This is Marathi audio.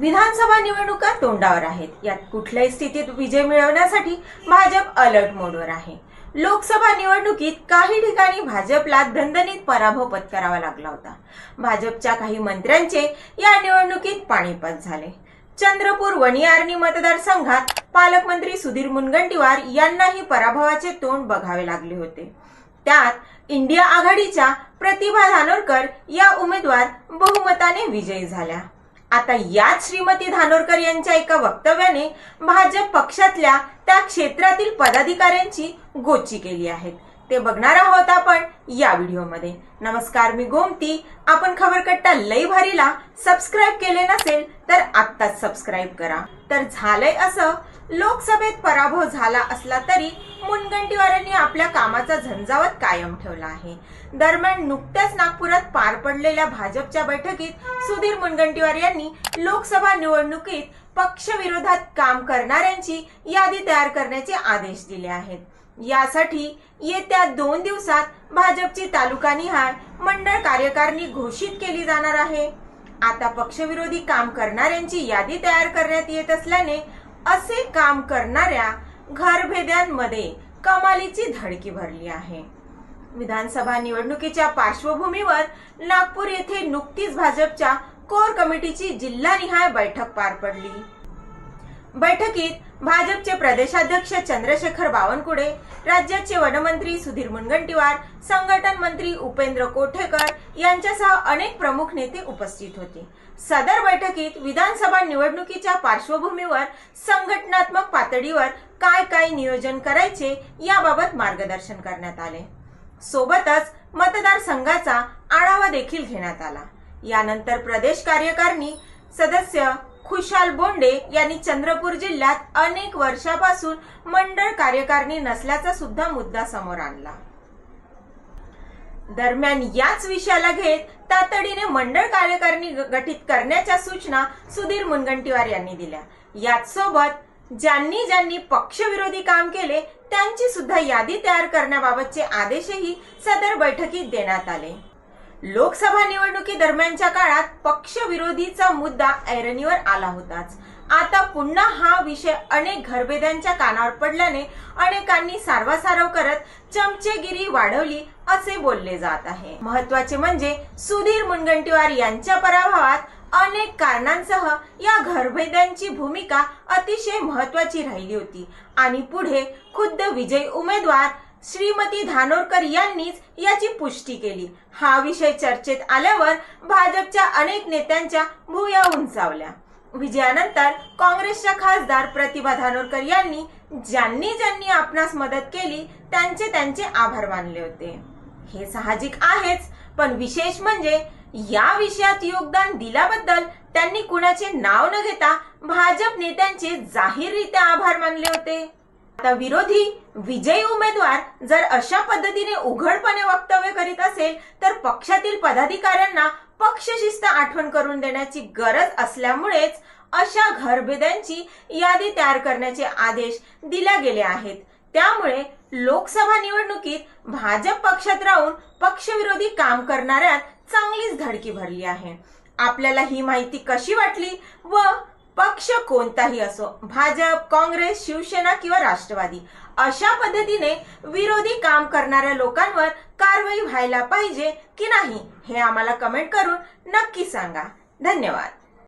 विधानसभा निवडणुका तोंडावर आहेत. यात कुठल्याही स्थितीत विजय मिळवण्यासाठी भाजप अलर्ट मोडवर आहे. लोकसभा निवडणुकीत काही ठिकाणी भाजपला दणदणीत पराभव पत्करावा लागला होता. भाजपच्या काही मंत्र्यांचे या निवडणुकीत पाणीपत झाले. चंद्रपूर वणियारणी मतदारसंघात पालकमंत्री सुधीर मुनगंटीवार यांनाही पराभवाचे तोंड बघावे लागले होते. त्यात इंडिया आघाडीच्या प्रतिभा धानोरकर या उमेदवार बहुमताने विजयी झाल्या. आता याच श्रीमती धानोरकर यांच्या एका वक्तव्याने भाजप पक्षातल्या त्या क्षेत्रातील पदाधिकाऱ्यांची गोची केली आहे. ते बघणार आहोत आपण या व्हिडिओमध्ये. नमस्कार मी गोमती. आपण खबरकट्टा लई भारीला सबस्क्राईब केले नसेल तर आत्ताच सबस्क्राईब करा. तर झालंय असं लोकसभेत पराभव झाला असला तरी मुनगंटीवारांनी आपल्या कामाचा झंझावत कायम ठेवला आहे. दरम्यान नुकत्याच नागपुरात पार पडलेल्या भाजपच्या बैठकीत सुधीर मुनगंटीवार यांनी लोकसभा निवडणुकीत पक्षविरोधात काम करणाऱ्यांची यादी तयार करण्याचे आदेश दिले आहेत. यासाठी येत्या दोन दिवसात भाजपची तालुकानिहाय मंडळ कार्यकारिणी घोषित केली जाणार आहे. आता पक्षविरोधी काम करणाऱ्यांची यादी तयार करण्यात येत असल्याने असे काम करणाऱ्या घरभेद्यांमध्ये कमालीची धडकी भरली आहे. विधानसभा निवडणुकीच्या पार्श्वभूमीवर नागपूर येथे नुकतीच भाजपच्या कोर कमिटीची जिल्हानिहाय बैठक पार पडली. बैठकीत भाजपचे प्रदेशाध्यक्ष चंद्रशेखर बावनकुळे राज्याचे वनमंत्री सुधीर मुनगंटीवार संघटन मंत्री उपेंद्र कोठेकर यांच्यासह अनेक प्रमुख नेते उपस्थित होते. सदर बैठकीत विधानसभा निवडणुकीच्या पार्श्वभूमीवर संघटनात्मक पातळीवर काय काय नियोजन करायचे याबाबत मार्गदर्शन करण्यात आले. सोबतच मतदारसंघाचा आढावा देखील घेण्यात आला. यानंतर प्रदेश कार्यकारिणी सदस्य खुशाल बोंडे यांनी चंद्रपूर जिल्ह्यात अनेक वर्षापासून मंडळ कार्यकारिणी नसल्याचा सुद्धा मुद्दा समोर आणला. दरम्यान याच विषयाला घेत तातडीने मंडळ कार्यकारिणी गठीत करण्याच्या सूचना सुधीर मुनगंटीवार यांनी दिल्या. याच सोबत ज्यांनी ज्यांनी पक्षविरोधी काम केले त्यांची सुद्धा यादी तयार करण्याबाबतचे आदेशही सदर बैठकीत देण्यात आले. लोकसभा निवडणुकी दरम्यानच्या काळात पक्षविरोधीचा मुद्दा ऐरणीवर आला होताच. आता पुन्हा हा विषय अनेक घरभेद्यांच्या कानावर पडल्याने अनेकांनी सारवासारव करत चमचेगिरी वाढवली असे बोलले जात आहे. महत्त्वाचे म्हणजे सुधीर मुनगंटीवार यांच्या पराभवात अनेक कारणांसह या घरभेद्यांची भूमिका अतिशय महत्वाची राहिली होती. आणि पुढे खुद्द विजयी उमेदवार श्रीमती धानोरकर यांनीच याची पुष्टी केली. हा विषय चर्चेत आल्यावर भाजपच्या अनेक नेत्यांच्या भुया उंचावल्या. विजयानंतर काँग्रेसच्या खासदार प्रतिभा धानोरकर यांनी ज्यांनी ज्यांनी आपणास मदत केली त्यांचे त्यांचे आभार मानले होते. हे साहजिक आहेच पण विशेष म्हणजे या विषयात योगदान दिल्याबद्दल त्यांनी कुणाचे नाव न घेता भाजप नेत्यांचे जाहीररित्या आभार मानले होते. आता विरोधी विजयी उमेदवार जर अशा पद्धतीने उघडपणे वक्तव्य करीत असेल तर पक्षातील पदाधिकाऱ्यांना पक्षशिस्त आठवण करून देण्याची गरज असल्यामुळेच अशा घरभेद्यांची यादी तयार करण्याचे आदेश दिल्या गेले आहेत. त्यामुळे लोकसभा निवडणुकीत भाजप पक्षात राहून पक्षविरोधी काम करणाऱ्यात चांगलीच धडकी भरली आहे. आपल्याला ही माहिती कशी वाटली व पक्ष कोणताही असो भाजप काँग्रेस शिवसेना किंवा राष्ट्रवादी अशा पद्धतीने विरोधी काम करणाऱ्या लोकांवर कारवाई व्हायला पाहिजे की नाही हे आम्हाला कमेंट करून नक्की सांगा. धन्यवाद.